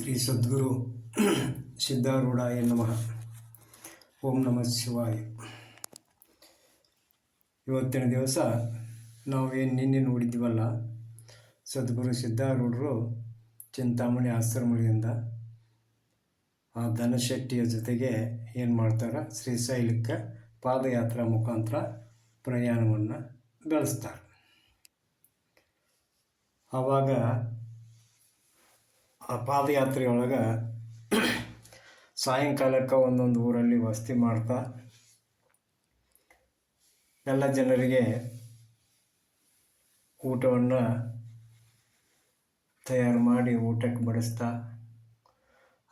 ಶ್ರೀ ಸದ್ಗುರು ಸಿದ್ಧಾರೂಢಾಯ ನಮಃ ಓಂ ನಮಃ ಶಿವಾಯ. ಇವತ್ತಿನ ದಿವಸ ನಾವು ನಿನ್ನೆ ನೋಡಿದ್ದೀವಲ್ಲ, ಸದ್ಗುರು ಸಿದ್ಧಾರೂಢರು ಚಿಂತಾಮಣಿ ಆಶ್ರಮದಿಂದ ಆ ಧನಶೆಟ್ಟಿಯ ಜೊತೆಗೆ ಏನು ಮಾಡ್ತಾರೆ ಶ್ರೀಶೈಲಕ್ಕೆ ಪಾದಯಾತ್ರಾ ಮುಖಾಂತರ ಪ್ರಯಾಣವನ್ನು ಬೆಳೆಸ್ತಾರೆ. ಆವಾಗ ಆ ಪಾದಯಾತ್ರೆಯೊಳಗೆ ಸಾಯಂಕಾಲಕ್ಕೆ ಒಂದೊಂದು ಊರಲ್ಲಿ ವಸತಿ ಮಾಡ್ತಾ, ಎಲ್ಲ ಜನರಿಗೆ ಊಟವನ್ನು ತಯಾರು ಮಾಡಿ ಊಟಕ್ಕೆ ಬಡಿಸ್ತಾ,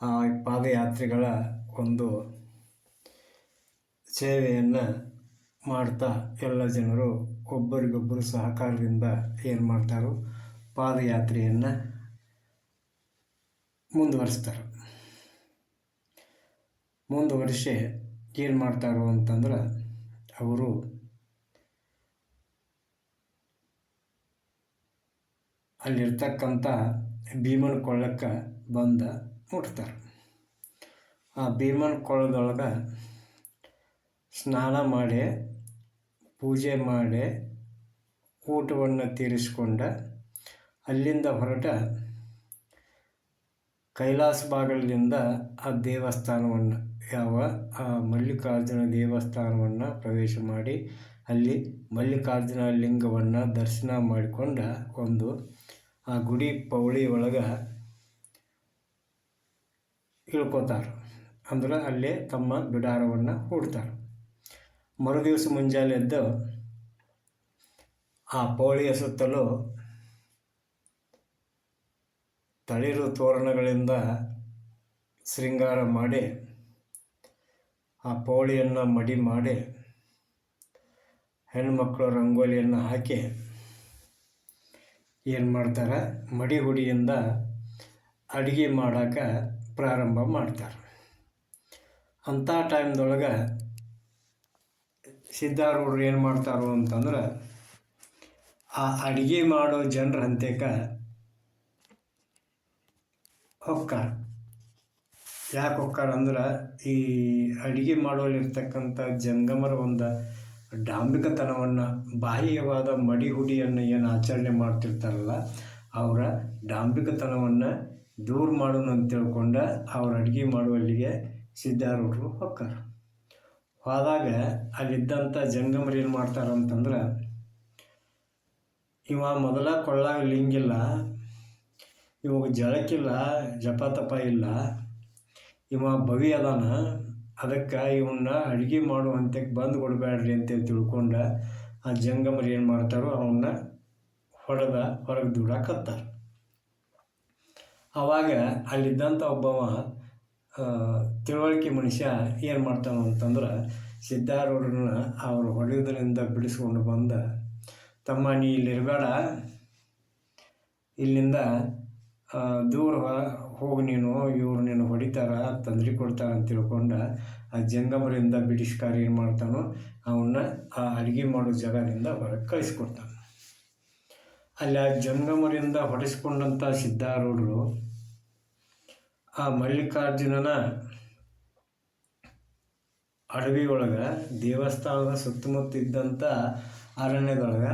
ಆ ಪಾದಯಾತ್ರೆಗಳ ಒಂದು ಸೇವೆಯನ್ನು ಮಾಡ್ತಾ ಎಲ್ಲ ಜನರು ಒಬ್ಬರಿಗೊಬ್ಬರು ಸಹಕಾರದಿಂದ ಏನು ಮಾಡ್ತಾರೋ ಪಾದಯಾತ್ರೆಯನ್ನು ಮುಂದುವರಿಸ್ತಾರೆ. ಮುಂದುವರಿಸಿ ಏನು ಮಾಡ್ತಾರೋ ಅಂತಂದ್ರೆ ಅವರು ಅಲ್ಲಿರ್ತಕ್ಕಂಥ ಭೀಮನ ಕೊಳ್ಳಕ್ಕೆ ಬಂದ ಮುಟ್ತಾರೆ. ಆ ಭೀಮನ ಕೊಳ್ಳದೊಳಗೆ ಸ್ನಾನ ಮಾಡಿ, ಪೂಜೆ ಮಾಡಿ, ಊಟವನ್ನು ತೀರಿಸ್ಕೊಂಡು ಅಲ್ಲಿಂದ ಹೊರಟ ಕೈಲಾಸ ಬಾಗಿಲಿನಿಂದ ಆ ದೇವಸ್ಥಾನವನ್ನು, ಯಾವ, ಆ ಮಲ್ಲಿಕಾರ್ಜುನ ದೇವಸ್ಥಾನವನ್ನು ಪ್ರವೇಶ ಮಾಡಿ, ಅಲ್ಲಿ ಮಲ್ಲಿಕಾರ್ಜುನ ಲಿಂಗವನ್ನು ದರ್ಶನ ಮಾಡಿಕೊಂಡ ಒಂದು, ಆ ಗುಡಿ ಪೌಳಿ ಒಳಗೆ ಇಳ್ಕೋತಾರೆ. ಅಂದ್ರೆ ಅಲ್ಲೇ ತಮ್ಮ ಬಿಡಾರವನ್ನು ಹೂಡ್ತಾರೆ. ಮರುದಿವಸ ಮುಂಜಾನೆ ಎದ್ದು ಆ ಪೌಳಿಯ ಸುತ್ತಲೂ ತಳಿರು ತೋರಣಗಳಿಂದ ಶೃಂಗಾರ ಮಾಡಿ, ಆ ಪೌಳಿಯನ್ನು ಮಡಿ ಮಾಡಿ, ಹೆಣ್ಮಕ್ಳು ರಂಗೋಲಿಯನ್ನು ಹಾಕಿ ಏನು ಮಾಡ್ತಾರೆ? ಮಡಿ ಹುಡಿಯಿಂದ ಅಡುಗೆ ಮಾಡೋಕೆ ಪ್ರಾರಂಭ ಮಾಡ್ತಾರೆ. ಅಂಥ ಟೈಮ್ದೊಳಗೆ ಸಿದ್ಧಾರೂಢರು ಏನು ಮಾಡ್ತಾರೋ ಅಂತಂದ್ರೆ, ಆ ಅಡುಗೆ ಮಾಡೋ ಜನರ ಹಂತಕ್ಕೆ ಹೊಕ್ಕಾರ ಯಾಕೆ ಹೊಕ್ಕಾರ ಅಂದ್ರೆ ಈ ಅಡುಗೆ ಮಾಡುವಲ್ಲಿರ್ತಕ್ಕಂಥ ಜಂಗಮರ ಒಂದು ಡಾಂಬಿಕತನವನ್ನು ಬಾಹ್ಯವಾದ ಮಡಿಹುಡಿಯನ್ನು ಏನು ಆಚರಣೆ ಮಾಡ್ತಿರ್ತಾರಲ್ಲ, ಅವರ ಡಾಂಬಿಕತನವನ್ನು ದೂರ ಮಾಡೋಣ ಅಂತ ತಿಳ್ಕೊಂಡ ಅವ್ರ ಅಡುಗೆ ಮಾಡುವಲ್ಲಿಗೆ ಸಿದ್ಧಾರೂಢರು ಹೊಕ್ಕಾರ. ಹೋದಾಗ ಅಲ್ಲಿದ್ದಂಥ ಜಂಗಮರು ಏನು ಮಾಡ್ತಾರೆ ಅಂತಂದ್ರೆ ಇವ ಮೊದಲ ಕೊಳ್ಳಾಗ ಲಿಂಗಿಲ್ಲ ಇವಾಗ ಜಳಕ್ಕಿಲ್ಲ ಜಪ ತಪ ಇಲ್ಲ, ಇವ ಭವಿ ಅದಾನ, ಅದಕ್ಕೆ ಇವನ್ನ ಅಡುಗೆ ಮಾಡೋ ಹಂತಕ್ಕೆ ಬಂದು ಕೊಡಬೇಡ್ರಿ ಅಂತೇಳಿ ತಿಳ್ಕೊಂಡ ಆ ಜಂಗಮರು ಏನು ಮಾಡ್ತಾರೋ ಅವನ್ನ ಹೊಡೆದ ಹೊರಗೆ ದೂಡಾಕತ್ತಾರೆ. ಆವಾಗ ಅಲ್ಲಿದ್ದಂಥ ಒಬ್ಬವ ತಿಳುವಳಿಕೆ ಮನುಷ್ಯ ಏನು ಮಾಡ್ತಾನ ಅಂತಂದ್ರೆ ಸಿದ್ಧಾರೂಢರನ್ನ ಅವರು ಹೊಡೆಯೋದ್ರಿಂದ ಬಿಡಿಸ್ಕೊಂಡು ಬಂದ, ತಮ್ಮ, ನೀ ಇಲ್ಲಿರಬೇಡ. ಇಲ್ಲಿಂದ ದೂರ ಹೋಗಿ ನೀನು, ಇವ್ರು ನೀನು ಹೊಡಿತಾರ, ತಂದ್ರಿ ಕೊಡ್ತಾರ ಅಂತ ತಿಳ್ಕೊಂಡ ಆ ಜಂಗಮರಿಂದ ಬ್ರಿಟಿಷ್ಕಾರ ಏನು ಮಾಡ್ತಾನೋ ಅವನ್ನ ಆ ಅಡುಗೆ ಮಾಡೋ ಜಾಗದಿಂದ ಹೊರಗೆ ಕಳಿಸ್ಕೊಡ್ತಾನೆ. ಅಲ್ಲಿ ಆ ಜಂಗಮರಿಂದ ಹೊಡೆಸ್ಕೊಂಡಂಥ ಸಿದ್ಧಾರೂಢರು ಆ ಮಲ್ಲಿಕಾರ್ಜುನನ ಅಡವಿ ಒಳಗೆ ದೇವಸ್ಥಾನದ ಸುತ್ತಮುತ್ತ ಇದ್ದಂಥ ಅರಣ್ಯದೊಳಗೆ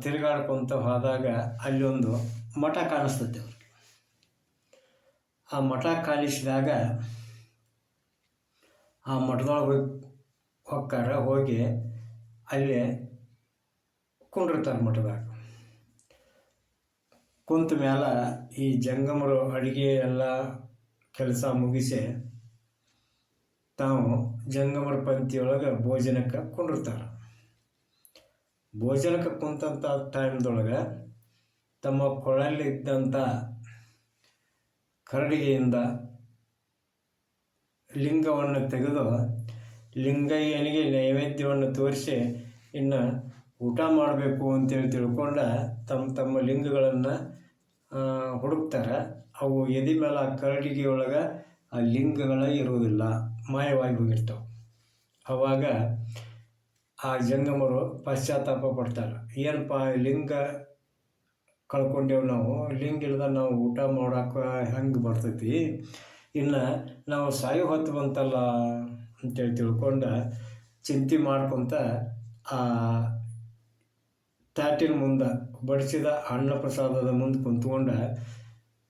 ತಿರುಗಾಡ್ಕೊತ ಹೋದಾಗ ಅಲ್ಲಿ ಒಂದು ಮಠ ಕಾಣಿಸ್ತದೆ ಅವ್ರಿಗೆ. ಆ ಮಠ ಕಾಣಿಸಿದಾಗ ಆ ಮಠದೊಳಗೆ ಹೋಗಿ ಹೊಕ್ಕಾರ ಹೋಗಿ ಅಲ್ಲಿ ಕುಂಡಿರ್ತಾರೆ ಮಠದಾಗ. ಕುಂತ ಮ್ಯಾಲ ಈ ಜಂಗಮರು ಅಡುಗೆ ಎಲ್ಲ ಕೆಲಸ ಮುಗಿಸಿ ತಾವು ಜಂಗಮರ ಪಂಕ್ತಿಯೊಳಗೆ ಭೋಜನಕ್ಕೆ ಕುಂಡಿರ್ತಾರೆ. ಭೋಜನಕ್ಕೆ ಕುಂತಂಥ ಟೈಮ್ದೊಳಗೆ ತಮ್ಮ ಕೊಳಲ್ಲಿದ್ದಂಥ ಕರಡಿಗೆಯಿಂದ ಲಿಂಗವನ್ನು ತೆಗೆದು ಲಿಂಗಯ್ಯನಿಗೆ ನೈವೇದ್ಯವನ್ನು ತೋರಿಸಿ, ಇನ್ನು ಊಟ ಮಾಡಬೇಕು ಅಂತೇಳಿ ತಿಳ್ಕೊಂಡ ತಮ್ಮ ತಮ್ಮ ಲಿಂಗಗಳನ್ನು ಹುಡುಕ್ತಾರೆ. ಅವು ಎದೆ ಮೇಲೆ ಆ ಕರಡಿಗೆ ಒಳಗೆ ಆ ಲಿಂಗಗಳ ಇರುವುದಿಲ್ಲ, ಮಾಯವಾಗಿ ಹೋಗಿರ್ತವೆ. ಆವಾಗ ಆ ಜಂಗಮರು ಪಶ್ಚಾತ್ತಾಪ ಪಡ್ತಾರೆ. ಏನಪ್ಪ ಲಿಂಗ ಕಳ್ಕೊಂಡೇವು ನಾವು. ಲಿಂಗ ಇಲ್ದ ನಾವು ಊಟ ಮಾಡೋಕೆ ಹೆಂಗೆ ಬರ್ತೈತಿ? ಇನ್ನು ನಾವು ಸಾಯೋ ಹೊತ್ತು ಬಂತಲ್ಲ ಅಂತೇಳಿ ತಿಳ್ಕೊಂಡು ಚಿಂತೆ ಮಾಡ್ಕೊತ ಆ ತಾಟಿನ ಮುಂದೆ ಬಡಿಸಿದ ಅನ್ನ ಪ್ರಸಾದದ ಮುಂದೆ ಕುಂತ್ಕೊಂಡು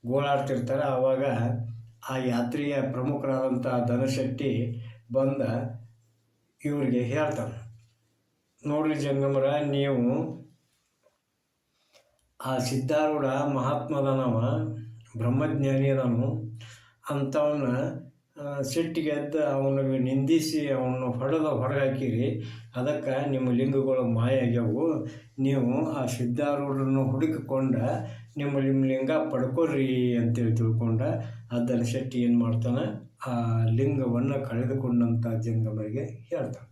ಗೋಳಾಡ್ತಿರ್ತಾರೆ. ಆವಾಗ ಆ ಯಾತ್ರೆಯ ಪ್ರಮುಖರಾದಂಥ ಧನಶೆಟ್ಟಿ ಬಂದ ಇವರಿಗೆ ಹೇಳ್ತಾನೆ. ನೋಡ್ರಿ ಜಂಗಮರ, ನೀವು ಆ ಸಿದ್ಧಾರೂಢ ಮಹಾತ್ಮದನವ ಬ್ರಹ್ಮಜ್ಞಾನಿ ಅಂಥವನ್ನ ಸಿಟ್ಟಿಗೆ ಎದ್ದು ಅವನಿಗೆ ನಿಂದಿಸಿ ಅವನು ಹೊಡೆದು ಹೊರಗೆ ಹಾಕಿರಿ ಅದಕ್ಕೆ ನಿಮ್ಮ ಲಿಂಗಗಳು ಮಾಯ ನೀವು ಆ ಸಿದ್ಧಾರೂಢನ್ನು ಹುಡುಕಿಕೊಂಡ ನಿಮ್ಮ ನಿಮ್ಮ ಲಿಂಗ ಪಡ್ಕೊಳ್ರಿ ಅಂತೇಳಿ ತಿಳ್ಕೊಂಡ ಅದನ್ನು ಶೆಟ್ಟಿ ಏನು ಮಾಡ್ತಾನೆ? ಆ ಲಿಂಗವನ್ನು ಕಳೆದುಕೊಂಡಂಥ ಜಂಗಮರಿಗೆ ಹೇಳ್ತಾನೆ.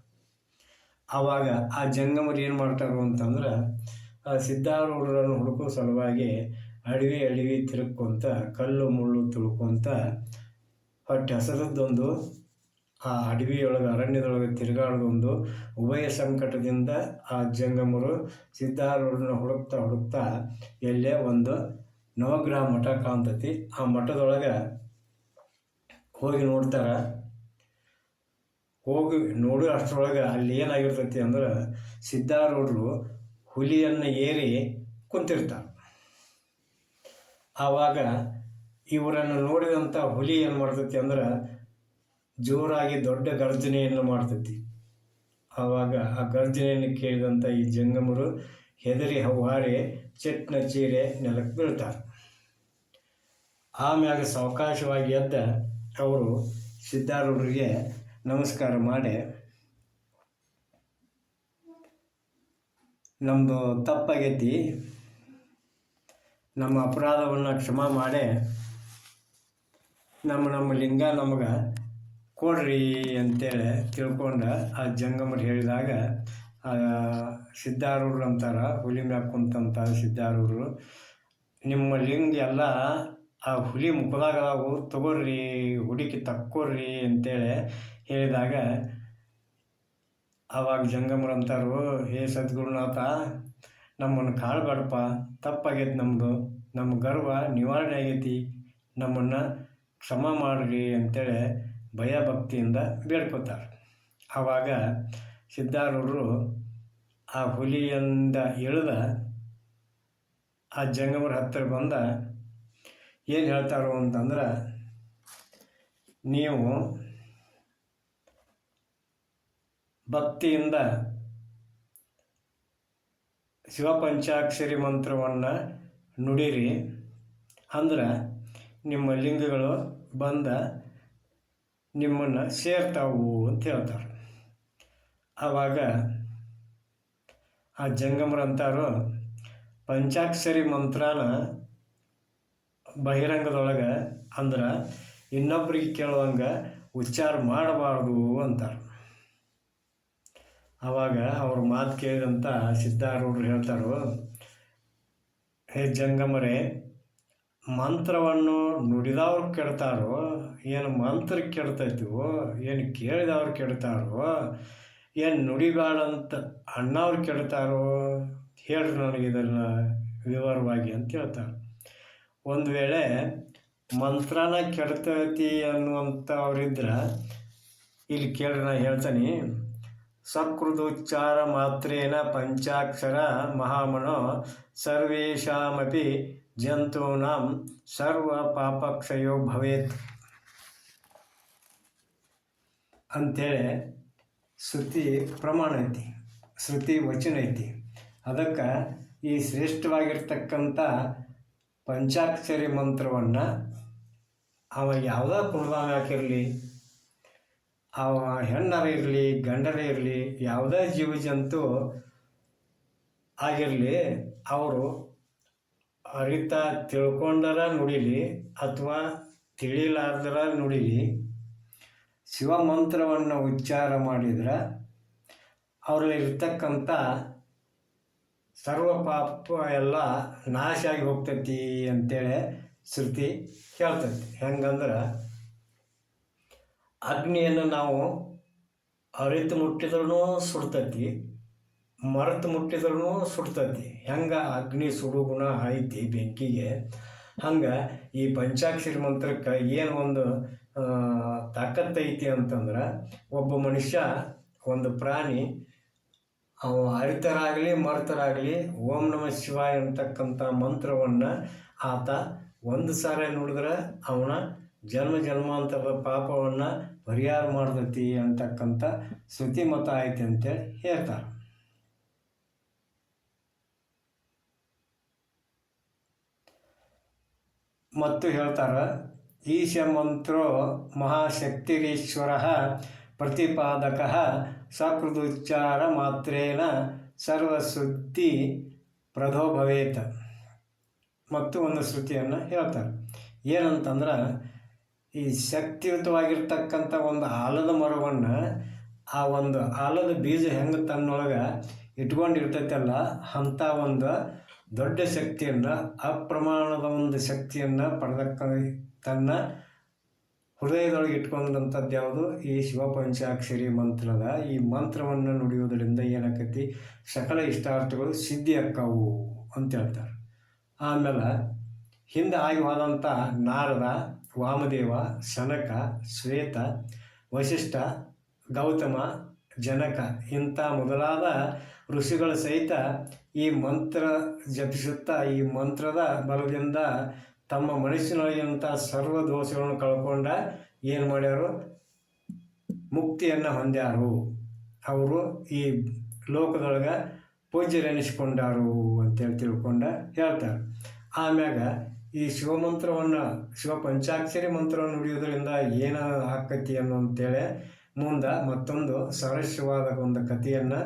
ಆವಾಗ ಆ ಜಂಗಮರು ಏನು ಮಾಡ್ತಾರೋ ಅಂತಂದ್ರೆ ಆ ಸಿದ್ಧಾರೂಢರನ್ನು ಹುಡುಕೋ ಸಲುವಾಗಿ ಅಡವಿ ಅಡವಿ ತಿರುಕೊಂತ ಕಲ್ಲು, ಮುಳ್ಳು ತುಳ್ಕೊಂತ ಹೊಟ್ಟೆ ಹಸರದ್ದೊಂದು, ಆ ಅಡವಿಯೊಳಗೆ ಅರಣ್ಯದೊಳಗೆ ತಿರುಗಾಡೋದೊಂದು, ಉಭಯ ಸಂಕಟದಿಂದ ಆ ಜಂಗಮರು ಸಿದ್ಧಾರೂಢನ ಹುಡುಕ್ತಾ ಹುಡುಕ್ತಾ ಎಲ್ಲೇ ಒಂದು ನವಗ್ರಹ ಮಠ ಕಾಣ್ತತಿ. ಆ ಮಠದೊಳಗೆ ಹೋಗಿ ನೋಡ್ತಾರೆ. ಹೋಗಿ ನೋಡೋ ಅಷ್ಟರೊಳಗೆ ಅಲ್ಲಿ ಏನಾಗಿರ್ತೈತಿ ಅಂದ್ರೆ ಸಿದ್ಧಾರೂಢರು ಹುಲಿಯನ್ನು ಏರಿ ಕುಂತಿರ್ತಾರೆ. ಆವಾಗ ಇವರನ್ನು ನೋಡಿದಂಥ ಹುಲಿ ಏನು ಮಾಡ್ತೈತಿ ಅಂದ್ರೆ ಜೋರಾಗಿ ದೊಡ್ಡ ಗರ್ಜನೆಯನ್ನು ಮಾಡ್ತೈತಿ. ಆವಾಗ ಆ ಗರ್ಜನೆಯನ್ನು ಕೇಳಿದಂಥ ಈ ಜಂಗಮರು ಹೆದರಿ ಹವಾರಿ ಚಟ್ನ ಚೀರೆ ನೆಲಕ್ಕೆ ಬೀಳ್ತಾರೆ. ಆಮ್ಯಾಗ ಸಾವಕಾಶವಾಗಿ ಎದ್ದ ಅವರು ಸಿದ್ಧಾರೂಢರಿಗೆ ನಮಸ್ಕಾರ ಮಾಡಿ ನಮ್ಮದು ತಪ್ಪಾಗೈತಿ. ನಮ್ಮ ಅಪರಾಧವನ್ನು ಕ್ಷಮ ಮಾಡಿ ನಮ್ಮ ನಮ್ಮ ಲಿಂಗ ನಮಗೆ ಕೊಡ್ರಿ ಅಂತೇಳಿ ತಿಳ್ಕೊಂಡು ಆ ಜಂಗಮರು ಹೇಳಿದಾಗ ಸಿದ್ಧಾರೂರು ಅಂತಾರೆ, ಹುಲಿ ಕುಂತಂತ ಸಿದ್ಧಾರೂಢರು ನಿಮ್ಮ ಲಿಂಗ ಎಲ್ಲ ಆ ಹುಲಿ ಮುಖದಾಗ ತಗೋರಿ, ಹುಡುಕಿ ತಕ್ಕೋರಿ ಅಂತೇಳಿ ಹೇಳಿದಾಗ ಆವಾಗ ಜಂಗಮರು ಅಂತಾರು ಹೇ ಸದ್ಗುರುನಾಥ, ನಮ್ಮನ್ನು ಕಾಳ್ಬಾಡಪ್ಪ, ತಪ್ಪಾಗೈತೆ ನಮ್ಮದು ನಮ್ಮ ಗರ್ವ ನಿವಾರಣೆ ಆಗೈತಿ, ನಮ್ಮನ್ನು ಕ್ಷಮ ಮಾಡ್ರಿ ಅಂತೇಳಿ ಭಯ ಭಕ್ತಿಯಿಂದ ಬೇಡ್ಕೋತಾರೆ. ಆವಾಗ ಸಿದ್ಧಾರೂಢರು ಆ ಹುಲಿಯಿಂದ ಇಳಿದ ಆ ಜಂಗಮರ ಹತ್ತಿರ ಬಂದ, ಏನು ಹೇಳ್ತಾರೋ ಅಂತಂದ್ರೆ, ನೀವು ಭಕ್ತಿಯಿಂದ ಶಿವಪಂಚಾಕ್ಷರಿ ಮಂತ್ರವನ್ನು ನುಡಿರಿ ಅಂದ್ರೆ ನಿಮ್ಮ ಲಿಂಗಗಳು ಬಂದ ನಿಮ್ಮನ್ನು ಸೇರ್ತಾವು ಅಂತ ಹೇಳ್ತಾರೆ. ಆವಾಗ ಆ ಜಂಗಮರಂತಾರು ಪಂಚಾಕ್ಷರಿ ಮಂತ್ರನ ಬಹಿರಂಗದೊಳಗೆ ಅಂದ್ರೆ ಇನ್ನೊಬ್ರಿಗೆ ಕೇಳುವಂಗೆ ಉಚ್ಚಾರ ಮಾಡಬಾರ್ದು ಅಂತಾರೆ. ಆವಾಗ ಅವ್ರ ಮಾತು ಕೇಳಿದಂಥ ಸಿದ್ಧಾರೂಢರು ಹೇಳ್ತಾರೋ, ಹೇ ಜಂಗಮರೇ, ಮಂತ್ರವನ್ನು ನುಡಿದವ್ರು ಕೆಡ್ತಾರೋ, ಏನು ಮಂತ್ರ ಕೆಡ್ತೈತಿವೋ ಏನು ಕೇಳಿದವ್ರು ಕೆಡ್ತಾರೋ, ಏನು ನುಡಿಬೇಡಂತ ಅಣ್ಣವ್ರು ಕೆಡ್ತಾರೋ, ಹೇಳ್ರಿ ನನಗೆ ಇದನ್ನು ವಿವರವಾಗಿ ಅಂತ ಹೇಳ್ತಾರೆ. ಒಂದು ವೇಳೆ ಮಂತ್ರನ ಕೆಡ್ತೈತಿ ಅನ್ನುವಂಥವ್ರಿದ್ರೆ ಇಲ್ಲಿ ಕೇಳ್ರಿ ನಾನು ಹೇಳ್ತೀನಿ. ಸಕೃದೋಚ್ಚಾರ ಮಾತ್ರೇನ ಪಂಚಾಕ್ಷರ ಮಹಾಮನೋ ಸರ್ವೇಶಾಮಪಿ ಜಂತೂನಾಂ ಸರ್ವ ಪಾಪಕ್ಷಯೋ ಭವೇತ್. ಅಂಥೇಳಿ ಶ್ರುತಿ ಪ್ರಮಾಣ ಐತಿ, ಶ್ರುತಿ ವಚನ ಐತಿ. ಅದಕ್ಕೆ ಈ ಶ್ರೇಷ್ಠವಾಗಿರ್ತಕ್ಕಂಥ ಪಂಚಾಕ್ಷರಿ ಮಂತ್ರವನ್ನು ಅವ ಯಾವುದೇ ಕುಣದಾಗ ಅವ ಹೆಣ್ಣರೇ ಇರಲಿ, ಗಂಡರೇ ಇರಲಿ, ಯಾವುದೇ ಜೀವ ಜಂತು ಆಗಿರಲಿ, ಅವರು ಅರಿತ ತಿಳ್ಕೊಂಡರ ನುಡಿಲಿ ಅಥವಾ ತಿಳಿಲಾರ್ದರ ನುಡಿಲಿ ಶಿವಮಂತ್ರವನ್ನು ಉಚ್ಚಾರ ಮಾಡಿದ್ರೆ ಅವರಲ್ಲಿರ್ತಕ್ಕಂಥ ಸರ್ವ ಪಾಪ ಎಲ್ಲ ನಾಶ ಆಗಿ ಹೋಗ್ತೈತಿ ಅಂತೇಳಿ ಶ್ರುತಿ ಹೇಳ್ತೈತಿ. ಹೆಂಗಂದ್ರೆ ಅಗ್ನಿಯನ್ನು ನಾವು ಅರಿತು ಮುಟ್ಟಿದ್ರೂ ಸುಡ್ತೈತಿ ಮರೆತು ಮುಟ್ಟಿದ್ರೂ ಸುಡ್ತೈತಿ ಹೆಂಗೆ ಅಗ್ನಿ ಸುಡು ಗುಣ ಐತಿ ಬೆಂಕಿಗೆ? ಹಂಗೆ ಈ ಪಂಚಾಕ್ಷರಿ ಮಂತ್ರಕ್ಕೆ ಏನು ಒಂದು ತಾಕತ್ತೈತಿ ಅಂತಂದ್ರೆ ಒಬ್ಬ ಮನುಷ್ಯ, ಒಂದು ಪ್ರಾಣಿ, ಅವ ಅರಿತರಾಗಲಿ, ಮರ್ತರಾಗಲಿ, ಓಂ ನಮ ಶಿವಾಯ ಅಂತಕ್ಕಂಥ ಮಂತ್ರವನ್ನು ಆತ ಒಂದು ಸಾರಿ ನುಡಿದ್ರೆ ಅವನ ಜನ್ಮ ಜನ್ಮಾಂತರದ ಪಾಪವನ್ನು ಪರಿಹಾರ ಮಾಡ್ತೈತಿ ಅಂತಕ್ಕಂಥ ಶ್ರುತಿ ಮತ ಐತಿ ಅಂತೇಳಿ ಹೇಳ್ತಾರೆ. ಮತ್ತು ಹೇಳ್ತಾರೆ ಈಶ ಮಂತ್ರೋ ಮಹಾಶಕ್ತಿರೀಶ್ವರ ಪ್ರತಿಪಾದಕ ಸಕೃದುಚ್ಚಾರ ಮಾತ್ರೇನ ಸರ್ವಸುದ್ಧಿ ಪ್ರಧೋ ಭವೇತ. ಮತ್ತು ಒಂದು ಶ್ರುತಿಯನ್ನು ಹೇಳ್ತಾರೆ. ಏನಂತಂದ್ರೆ ಈ ಶಕ್ತಿಯುತವಾಗಿರ್ತಕ್ಕಂಥ ಒಂದು ಆಲದ ಮರವನ್ನು ಆ ಒಂದು ಆಲದ ಬೀಜ ಹೆಂಗೆ ತನ್ನೊಳಗೆ ಇಟ್ಕೊಂಡಿರ್ತೈತಲ್ಲ ಅಂಥ ಒಂದು ದೊಡ್ಡ ಶಕ್ತಿಯನ್ನು, ಅಪ್ರಮಾಣದ ಒಂದು ಶಕ್ತಿಯನ್ನು ಪಡೆದಕ್ಕ ತನ್ನ ಹೃದಯದೊಳಗೆ ಇಟ್ಕೊಂಡಂಥದ್ದು ಯಾವುದು? ಈ ಶಿವಪಂಚಾಕ್ಷರಿ ಮಂತ್ರದ ಈ ಮಂತ್ರವನ್ನು ನುಡಿಯೋದರಿಂದ ಏನಾಕೈತಿ? ಸಕಲ ಇಷ್ಟಾರ್ಥಗಳು ಸಿದ್ಧಿ ಅಕ್ಕವು ಅಂತ ಹೇಳ್ತಾರೆ. ಆಮೇಲೆ ಹಿಂದೆ ಆಗಿ ಹೋದಂಥ ನಾರದ ವಾಮದೇವ, ಶನಕ, ಶ್ವೇತ ವಶಿಷ್ಠ ಗೌತಮ, ಜನಕ ಇಂಥ ಮೊದಲಾದ ಋಷಿಗಳ ಸಹಿತ ಈ ಮಂತ್ರ ಜಪಿಸುತ್ತಾ ಈ ಮಂತ್ರದ ಬಲದಿಂದ ತಮ್ಮ ಮನಸ್ಸಿನೊಳಗಿನಂಥ ಸರ್ವ ದೋಷಗಳನ್ನು ಕಳ್ಕೊಂಡ ಏನು ಮಾಡ್ಯಾರು? ಮುಕ್ತಿಯನ್ನು ಹೊಂದ್ಯಾರು. ಅವರು ಈ ಲೋಕದೊಳಗೆ ಪೂಜ್ಯರೆನಿಸಿಕೊಂಡಾರು ಅಂತೇಳಿ ತಿಳ್ಕೊಂಡ ಹೇಳ್ತಾರೆ. ಆಮ್ಯಾಗ ಈ ಶಿವಮಂತ್ರವನ್ನು, ಶಿವ ಪಂಚಾಕ್ಷರಿ ಮಂತ್ರವನ್ನು ನುಡಿಯೋದ್ರಿಂದ ಏನು ಆಕತಿ ಅನ್ನೋ ಅಂತೇಳಿ ಮುಂದೆ ಮತ್ತೊಂದು ಸರಸ್ಯವಾದ ಒಂದು ಕಥೆಯನ್ನು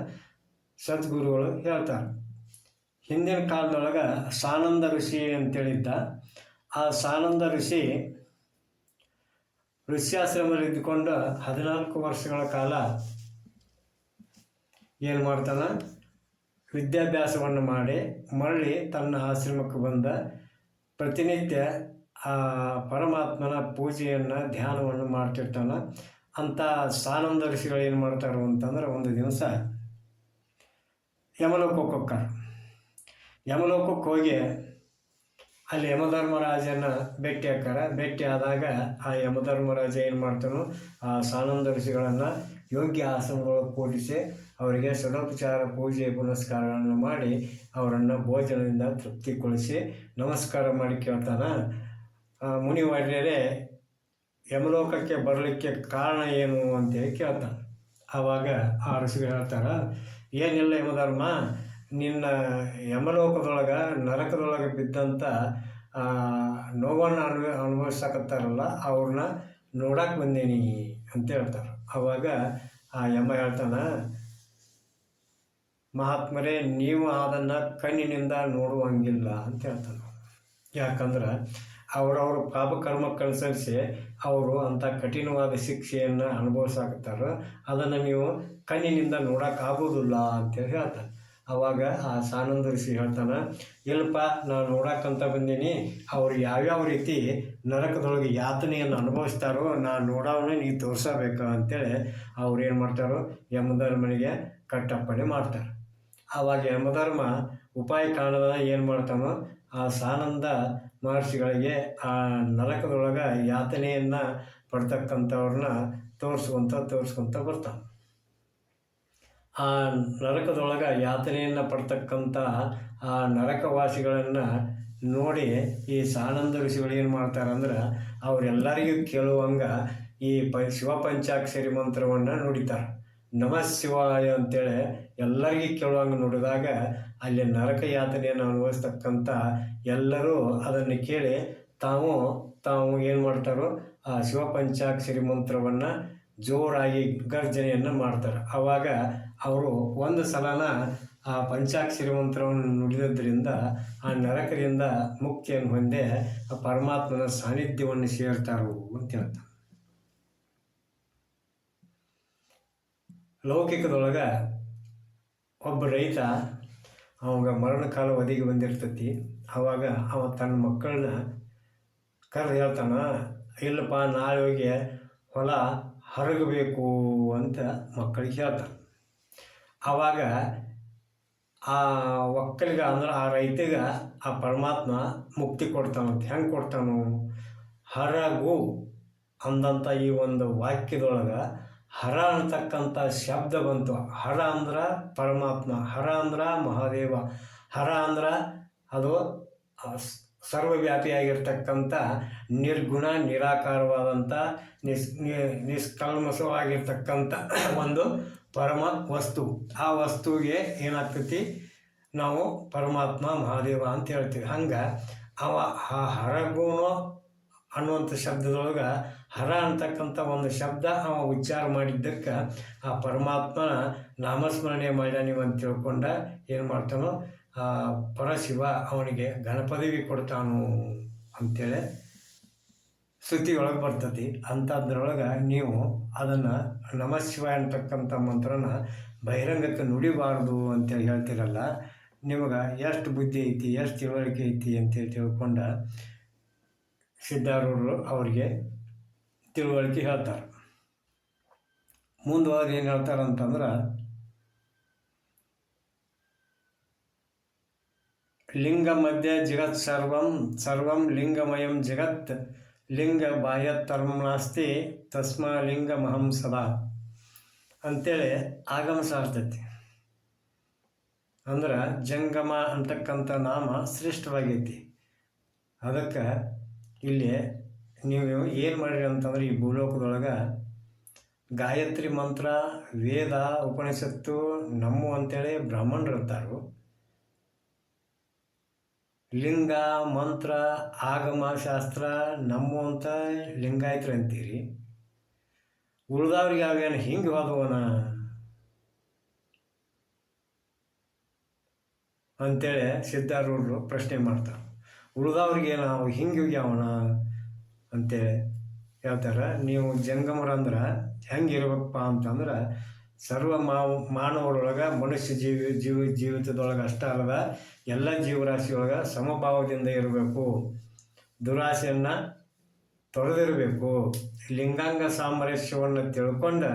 ಸದ್ಗುರುಗಳು ಹೇಳ್ತಾರೆ. ಹಿಂದಿನ ಕಾಲದೊಳಗೆ ಸಾನಂದ ಋಷಿ ಅಂತೇಳಿದ್ದ. ಆ ಸಾನಂದ ಋಷಿ ಋಷ್ಯಾಶ್ರಮದಲ್ಲಿ ಇದ್ದುಕೊಂಡು ಹದಿನಾಲ್ಕು ವರ್ಷಗಳ ಕಾಲ ಏನು ಮಾಡ್ತಾನೆ? ವಿದ್ಯಾಭ್ಯಾಸವನ್ನು ಮಾಡಿ ಮರಳಿ ತನ್ನ ಆಶ್ರಮಕ್ಕೆ ಬಂದ ಪ್ರತಿನಿತ್ಯ, ಆ, ಪರಮಾತ್ಮನ ಪೂಜೆಯನ್ನು, ಧ್ಯಾನವನ್ನು ಮಾಡ್ತಿರ್ತಾನೆ. ಅಂಥ ಸಾನಂದ ಏನು ಮಾಡ್ತಾರೆ ಅಂತಂದ್ರೆ ಒಂದು ದಿವಸ ಯಮಲೋಕಕ್ಕೆ ಹೋಗ್ತಾರೆ ಯಮಲೋಕಕ್ಕೆ ಹೋಗಿ ಅಲ್ಲಿ ಯಮಧರ್ಮರಾಜನ ಭೇಟಿ ಹಾಕ್ತಾರೆ ಭೇಟಿ ಆದಾಗ ಆ ಯಮಧರ್ಮರಾಜ ಏನು ಮಾಡ್ತಾನೋ, ಆ ಸಾನಂದ ಋಷಿಗಳನ್ನು ಯೋಗ್ಯ ಆಸನಗಳು ಕೂಡಿಸಿ ಅವರಿಗೆ ಷಡೋಪಚಾರ, ಪೂಜೆ, ಪುನಸ್ಕಾರಗಳನ್ನು ಮಾಡಿ ಅವರನ್ನು ಭೋಜನದಿಂದ ತೃಪ್ತಿಗೊಳಿಸಿ ನಮಸ್ಕಾರ ಮಾಡಿ ಕೇಳ್ತಾನ. ಮುನಿವಾರ್ಯರೇ, ಯಮಲೋಕಕ್ಕೆ ಬರಲಿಕ್ಕೆ ಕಾರಣ ಏನು ಅಂತೇಳಿ ಕೇಳ್ತಾನೆ. ಆವಾಗ ಆ ಋಷಿಗಳು ಹೇಳ್ತಾರೆ, ಏನಿಲ್ಲ ಯಮಧರ್ಮ, ನಿನ್ನ ಯಮಲೋಕದೊಳಗೆ, ನರಕದೊಳಗೆ ಬಿದ್ದಂಥ ನೋವನ್ನು ಅನುಭವ ಅನುಭವಿಸಕತ್ತಾರಲ್ಲ, ಅವ್ರನ್ನ ನೋಡಕ್ಕೆ ಬಂದೀನಿ ಅಂತ ಹೇಳ್ತಾರೆ. ಆವಾಗ ಆ ಯಮ ಹೇಳ್ತಾನ ಮಹಾತ್ಮರೇ, ನೀವು ಅದನ್ನು ಕಣ್ಣಿನಿಂದ ನೋಡುವಂಗಿಲ್ಲ ಅಂತ ಹೇಳ್ತಾನೆ. ಯಾಕಂದ್ರೆ ಅವರವ್ರ ಪಾಪಕರ್ಮಕ್ಕನುಸರಿಸಿ ಅವರು ಅಂಥ ಕಠಿಣವಾದ ಶಿಕ್ಷೆಯನ್ನು ಅನುಭವಿಸಾಕತ್ತಾರ. ಅದನ್ನು ನೀವು ಕಣ್ಣಿನಿಂದ ನೋಡೋಕ್ಕಾಗೋದಿಲ್ಲ ಅಂತೇಳಿ ಹೇಳ್ತಾನೆ. ಅವಾಗ ಆ ಸಾನಂದ ಋಷಿ ಹೇಳ್ತಾನೆ, ಇಲ್ಲಪ್ಪ, ನಾನು ನೋಡಕ್ಕಂತ ಬಂದೀನಿ. ಅವ್ರು ಯಾವ್ಯಾವ ರೀತಿ ನರಕದೊಳಗೆ ಯಾತನೆಯನ್ನು ಅನುಭವಿಸ್ತಾರೋ, ನಾನು ನೋಡೋವನ್ನ ನೀವು ತೋರಿಸಬೇಕು ಅಂತೇಳಿ ಅವ್ರು ಏನು ಮಾಡ್ತಾರೋ ಯಮಧರ್ಮನಿಗೆ ಕಟ್ಟಪ್ಪಣೆ ಮಾಡ್ತಾರೆ. ಆವಾಗ ಯಮಧರ್ಮ ಉಪಾಯ ಕಾಣದ ಏನು ಮಾಡ್ತಾನೋ ಆ ಸಾನಂದ ಮಹರ್ಷಿಗಳಿಗೆ ಆ ನರಕದೊಳಗೆ ಯಾತನೆಯನ್ನು ಪಡ್ತಕ್ಕಂಥವ್ರನ್ನ ತೋರಿಸ್ಕೊಂತ ತೋರಿಸ್ಕೊಂತ ಬರ್ತಾನೆ. ಆ ನರಕದೊಳಗೆ ಯಾತನೆಯನ್ನು ಪಡ್ತಕ್ಕಂಥ ಆ ನರಕವಾಸಿಗಳನ್ನು ನೋಡಿ ಈ ಸಾನಂದ ಋಷಿಗಳು ಏನು ಮಾಡ್ತಾರಂದ್ರೆ ಅವರೆಲ್ಲರಿಗೂ ಕೇಳುವಂಗೆ ಈ ಪ ಶಿವಪಂಚಾಕ್ಷರಿ ಮಂತ್ರವನ್ನು ನುಡಿತಾರೆ. ನಮಃ ಶಿವಾಯ ಅಂತೇಳಿ ಎಲ್ಲರಿಗೆ ಕೇಳುವಂಗೆ ನೋಡಿದಾಗ ಅಲ್ಲಿ ನರಕ ಯಾತನೆಯನ್ನು ಅನುಭವಿಸ್ತಕ್ಕಂಥ ಎಲ್ಲರೂ ಅದನ್ನು ಕೇಳಿ ತಾವು ತಾವು ಏನು ಮಾಡ್ತಾರೋ ಆ ಶಿವಪಂಚಾಕ್ಷರಿ ಮಂತ್ರವನ್ನು ಜೋರಾಗಿ ಗರ್ಜನೆಯನ್ನು ಮಾಡ್ತಾರೆ. ಆವಾಗ ಅವರು ಒಂದು ಸಲನ ಆ ಪಂಚಾಕ್ಷರಿ ಮಂತ್ರವನ್ನು ನುಡಿದ್ರಿಂದ ಆ ನರಕದಿಂದ ಮುಕ್ತಿಯನ್ನು ಹೊಂದೇ ಆ ಪರಮಾತ್ಮನ ಸಾನ್ನಿಧ್ಯವನ್ನು ಸೇರ್ತಾರೋ ಅಂತ ಹೇಳ್ತಾರೆ. ಲೌಕಿಕದೊಳಗೆ ಒಬ್ಬ ರೈತ ಅವಾಗ ಮರಣ ಕಾಲ ಒದಗಿ ಬಂದಿರ್ತೈತಿ. ಆವಾಗ ಅವ ತನ್ನ ಮಕ್ಕಳನ್ನ ಕರೆದು ಹೇಳ್ತಾನ, ಇಲ್ಲಪ್ಪ, ನಾಳೆ ಹೋಗಿ ಹೊಲ ಹರಗಬೇಕು ಅಂತ ಮಕ್ಕಳಿಗೆ ಹೇಳ್ತಾನೆ. ಆವಾಗ ಆ ಒಕ್ಕಲಿಗ ಅಂದ್ರೆ ಆ ರೈತಗ ಆ ಪರಮಾತ್ಮ ಮುಕ್ತಿ ಕೊಡ್ತಾನಂತ ಹೆಂಗೆ ಕೊಡ್ತಾನು? ಹರಗು ಅಂದಂಥ ಈ ಒಂದು ವಾಕ್ಯದೊಳಗೆ ಹರ ಅಂತಕ್ಕಂಥ ಶಬ್ದ ಬಂತು. ಹರ ಅಂದ್ರೆ ಪರಮಾತ್ಮ, ಹರ ಅಂದ್ರೆ ಮಹಾದೇವ, ಹರ ಅಂದ್ರೆ ಅದು ಸರ್ವವ್ಯಾಪಿಯಾಗಿರ್ತಕ್ಕಂಥ ನಿರ್ಗುಣ, ನಿರಾಕಾರವಾದಂಥ, ನಿಸ್, ನಿ- ನಿಷ್ಕಲ್ಮಶವಾಗಿರ್ತಕ್ಕಂಥ ಒಂದು ಪರಮ ವಸ್ತು. ಆ ವಸ್ತುವಿಗೆ ಏನಾಗ್ತೈತಿ? ನಾವು ಪರಮಾತ್ಮ, ಮಹಾದೇವ ಅಂತ ಹೇಳ್ತೀವಿ. ಹಂಗೆ ಅವ ಆ ಹರಗುಣ ಅನ್ನುವಂಥ ಶಬ್ದದೊಳಗೆ ಹರ ಅಂತಕ್ಕಂಥ ಒಂದು ಶಬ್ದ ಅವ ಉಚ್ಚಾರ ಮಾಡಿದ್ದಕ್ಕೆ ಆ ಪರಮಾತ್ಮನ ನಾಮಸ್ಮರಣೆ ಅಂತ ತಿಳ್ಕೊಂಡ ಏನು ಮಾಡ್ತಾನೋ ಆ ಪರಶಿವ ಅವನಿಗೆ ಗಣಪದವಿ ಕೊಡ್ತಾನು ಅಂತೇಳಿ ಶ್ರುತಿ ಒಳಗೆ ಬರ್ತತಿ. ಅಂಥದ್ರೊಳಗೆ ನೀವು ಅದನ್ನು ನಮ ಶಿವಾಯ ಅಂತಕ್ಕಂಥ ಮಂತ್ರನ ಬಹಿರಂಗಕ್ಕೆ ನುಡಿಬಾರ್ದು ಅಂತೇಳಿ ಹೇಳ್ತಿರಲ್ಲ, ನಿಮಗೆ ಎಷ್ಟು ಬುದ್ಧಿ ಐತಿ, ಎಷ್ಟು ತಿಳುವಳಿಕೆ ಐತಿ ಅಂತೇಳಿ ತಿಳ್ಕೊಂಡ ಸಿದ್ಧಾರೂರು ಅವರಿಗೆ ತಿಳುವಳಿಕೆ ಹೇಳ್ತಾರೆ. ಮುಂದುವರೆದು ಏನು ಹೇಳ್ತಾರೆ ಅಂತಂದ್ರೆ ಲಿಂಗ ಮಧ್ಯ ಜಗತ್ ಸರ್ವಂ ಸರ್ವಂ ಲಿಂಗಮಯಂ ಜಗತ್, ಲಿಂಗ ಬಾಹ್ಯತರ್ಮ ನಾಸ್ತಿ, ತಸ್ಮ ಲಿಂಗಮಹಂ ಸದಾ. ಅಂತೇಳಿ ಆಗಮ ಸಾರ್ತೈತಿ. ಅಂದ್ರೆ ಜಂಗಮ ಅಂತಕ್ಕಂಥ ನಾಮ ಶ್ರೇಷ್ಠವಾಗೈತಿ. ಅದಕ್ಕೆ ಇಲ್ಲಿ ನೀವು ಏನು ಮಾಡಿರಿ ಅಂತಂದ್ರೆ ಈ ಭೂಲೋಕದೊಳಗೆ ಗಾಯತ್ರಿ ಮಂತ್ರ, ವೇದ, ಉಪನಿಷತ್ತು, ನಮ್ಮ ಅಂತೇಳಿ ಬ್ರಾಹ್ಮಣರು ಇರ್ತಾರು. ಲಿಂಗ, ಮಂತ್ರ, ಆಗಮ, ಶಾಸ್ತ್ರ, ನಮ್ಮ ಅಂತ ಲಿಂಗಾಯತ್ರಿ ಅಂತೀರಿ. ಉಳ್ದವ್ರಿಗೆ ಅವೇನು ಹಿಂಗೆ ಹೋದವನ? ಅಂತೇಳಿ ಸಿದ್ಧಾರೂಢರು ಪ್ರಶ್ನೆ ಮಾಡ್ತಾರೆ. ಉಳ್ದವ್ರಿಗೆ ನಾವು ಹಿಂಗೆ ಹೋಗ್ಯಾವನ? ಅಂತೇಳಿ ಹೇಳ್ತಾರೆ. ನೀವು ಜಂಗಮರಂದ್ರೆ ಹೆಂಗೆ ಇರ್ಬೇಕಪ್ಪ ಅಂತಂದ್ರೆ ಸರ್ವ ಮಾವು, ಮಾನವರೊಳಗೆ ಮನುಷ್ಯ ಜೀವಿ, ಜೀವ, ಜೀವಿತದೊಳಗೆ ಅಷ್ಟೇ ಅಲ್ಲದ ಎಲ್ಲ ಜೀವರಾಶಿಯೊಳಗೆ ಸಮಭಾವದಿಂದ ಇರಬೇಕು. ದುರಾಸೆಯನ್ನು ತೊರೆದಿರಬೇಕು ಲಿಂಗಾಂಗ ಸಾಮರಸ್ಯವನ್ನು ತಿಳ್ಕೊಂಡು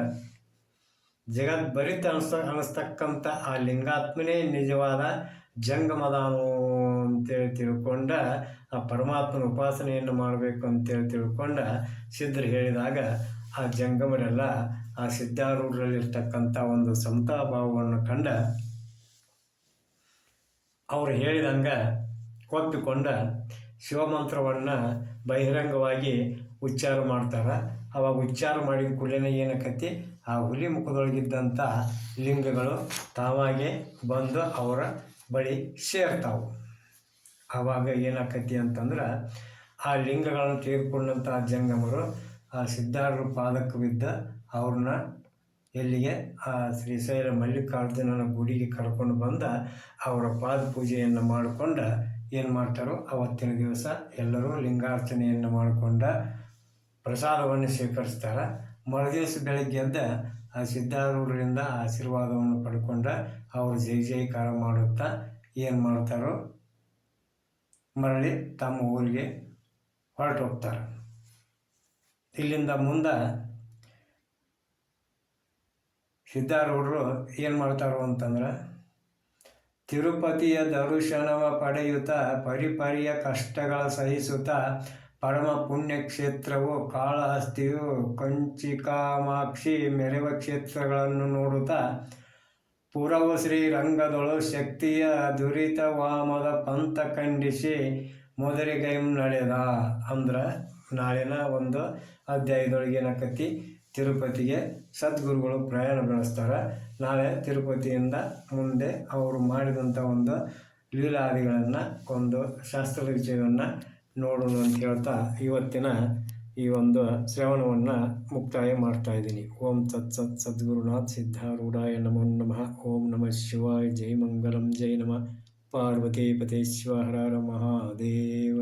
ಬರಿತ ಅನಿಸ್ತ ಅನಿಸ್ತಕ್ಕಂಥ ಆ ಲಿಂಗಾತ್ಮನೇ ನಿಜವಾದ ಜಂಗಮದಾನು ಅಂತೇಳಿ ತಿಳ್ಕೊಂಡ ಆ ಪರಮಾತ್ಮನ ಉಪಾಸನೆಯನ್ನು ಮಾಡಬೇಕು ಅಂತೇಳಿ ತಿಳ್ಕೊಂಡ ಸಿದ್ಧರು ಹೇಳಿದಾಗ ಆ ಜಂಗಮರೆಲ್ಲ ಆ ಸಿದ್ಧಾರೂಢರಲ್ಲಿರ್ತಕ್ಕಂಥ ಒಂದು ಸಮತಾ ಭಾವವನ್ನು ಕಂಡ ಅವರು ಹೇಳಿದಂಗೆ ಒಪ್ಪಿಕೊಂಡ ಶಿವಮಂತ್ರವನ್ನು ಬಹಿರಂಗವಾಗಿ ಉಚ್ಚಾರ ಮಾಡ್ತಾರೆ. ಅವಾಗ ಉಚ್ಚಾರ ಮಾಡಿದ ಕೂಡಲೇ ಏನಕ್ಕತಿ ಆ ಹುಲಿ ಮುಖದೊಳಗಿದ್ದಂಥ ಲಿಂಗಗಳು ತಾವಾಗೆ ಬಂದು ಅವರ ಬಳಿ ಸೇರ್ತಾವು. ಆವಾಗ ಏನಾಕತಿ ಅಂತಂದ್ರೆ ಆ ಲಿಂಗಗಳನ್ನು ತೀರ್ಕೊಂಡಂಥ ಜಂಗಮರು, ಆ ಸಿದ್ಧಾರೂಢ ಪಾದಕ್ಕೆ ಬಿದ್ದ ಅವ್ರನ್ನ ಎಲ್ಲಿಗೆ? ಆ ಶ್ರೀಶೈಲ ಮಲ್ಲಿಕಾರ್ಜುನನ ಗುಡಿಗೆ ಕರ್ಕೊಂಡು ಬಂದ ಅವರ ಪಾದ ಪೂಜೆಯನ್ನು ಮಾಡಿಕೊಂಡ ಏನು ಮಾಡ್ತಾರೋ ಅವತ್ತಿನ ದಿವಸ ಎಲ್ಲರೂ ಲಿಂಗಾರ್ಚನೆಯನ್ನು ಮಾಡಿಕೊಂಡ ಪ್ರಸಾದವನ್ನು ಸ್ವೀಕರಿಸ್ತಾರೆ. ಮರುದಿವಸ ಬೆಳಗ್ಗೆ ಎದ್ದ ಆ ಸಿದ್ಧಾರೂಢರಿಂದ ಆಶೀರ್ವಾದವನ್ನು ಪಡ್ಕೊಂಡ ಅವರು ಜೈ ಜೈಕಾರ ಮಾಡುತ್ತಾ ಏನು ಮಾಡ್ತಾರೋ ಮರಳಿ ತಮ್ಮ ಊರಿಗೆ ಹೊರಟು ಹೋಗ್ತಾರೆ ಇಲ್ಲಿಂದ ಮುಂದೆ ಸಿದ್ಧಾರೂಢರು ಏನು ಮಾಡ್ತಾರೋ ಅಂತಂದ್ರೆ, ತಿರುಪತಿಯ ದರ್ಶನವ ಪಡೆಯುತ್ತ ಪರಿಪರಿಯ ಕಷ್ಟಗಳ ಸಹಿಸುತ್ತ ಪರಮ ಪುಣ್ಯಕ್ಷೇತ್ರವು ಕಾಳಹಸ್ತಿಯು ಕಂಚಿಕಾಮಾಕ್ಷಿ ಮೆರವ ಕ್ಷೇತ್ರಗಳನ್ನು ನೋಡುತ್ತಾ ಪುರವು ಶ್ರೀರಂಗದೊಳು ಶಕ್ತಿಯ ದುರಿತ ವಾಮದ ಪಂಥ ಖಂಡಿಸಿ ಮೊದಲಿಗೈಂ ನಡೆದ. ಅಂದ್ರೆ ನಾಳಿನ ಒಂದು ಅಧ್ಯಾಯದೊಳಗೆ ಏನಾಕತಿ ತಿರುಪತಿಗೆ ಸದ್ಗುರುಗಳು ಪ್ರಯಾಣ ಬೆಳೆಸ್ತಾರೆ. ನಾಳೆ ತಿರುಪತಿಯಿಂದ ಮುಂದೆ ಅವರು ಮಾಡಿದಂಥ ಒಂದು ಲೀಲಾದಿಗಳನ್ನು, ಒಂದು ಶಾಸ್ತ್ರ ವಿಷಯವನ್ನು ನೋಡೋಣ ಅಂತ ಹೇಳ್ತಾ ಇವತ್ತಿನ ಈ ಒಂದು ಶ್ರವಣವನ್ನು ಮುಕ್ತಾಯ ಮಾಡ್ತಾ ಇದ್ದೀನಿ. ಓಂ ತತ್ ಸತ್ ಸದ್ಗುರುನಾಥ್ ಸಿದ್ಧಾರೂಢಾಯ ನಮೋ ನಮಃ. ಓಂ ನಮಃ ಶಿವಾಯ. ಜೈ ಮಂಗಲಂ. ಜೈ ನಮಃ. ಪಾರ್ವತಿ ಪತೇಶ್ವರ ಹರ ಹರ ಮಹಾದೇವ.